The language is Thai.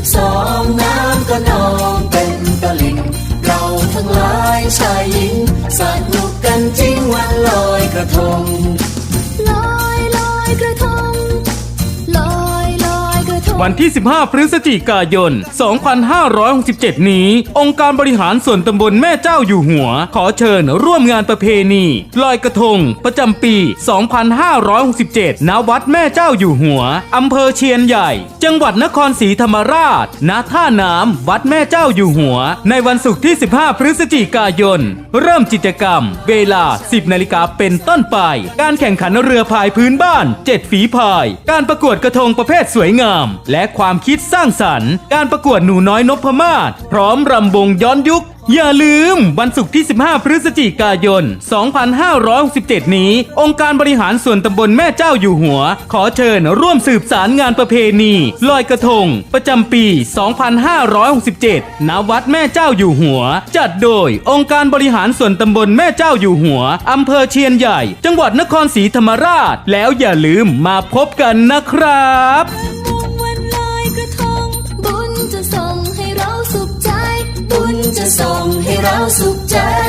สิบสองน้ำก็นองเป็นตะลิ่งเราทั้งหลายชายหญิงสนุกกันจริงวันลอยกระทง วันที่ 15 พฤศจิกายน 2567 นี้ องค์การบริหารส่วนตำบลแม่เจ้าอยู่หัว ขอเชิญร่วมงานประเพณีลอยกระทง ประจำปี 2567 ณ วัดแม่เจ้าอยู่หัว อำเภอเชียนใหญ่ จังหวัดนครศรีธรรมราช ณ ท่าน้ำ วัดแม่เจ้าอยู่หัว ในวันศุกร์ที่ 15 พฤศจิกายน เริ่มกิจกรรม เวลา 10 นาฬิกาเป็นต้นไป การแข่งขันเรือพายพื้นบ้าน 7 ฝีพาย การประกวดกระทงประเภทสวยงามและความคิดสร้างสรรค์ การประกวดหนูน้อยนพมาศพร้อมรำวงย้อนยุค อย่าลืมวันศุกร์ที่ 15 พฤศจิกายน 2567 นี้ องค์การบริหารส่วนตำบลแม่เจ้าอยู่หัว ขอเชิญร่วมสืบสารงานประเพณีลอยกระทง ประจำปี 2567 ณ วัดแม่เจ้าอยู่หัว จัดโดยองค์การบริหารส่วนตำบลแม่เจ้าอยู่หัวอำเภอเชียนใหญ่ จังหวัดนครศรีธรรมราช แล้วอย่าลืมมาพบกันนะครับ สุขใจ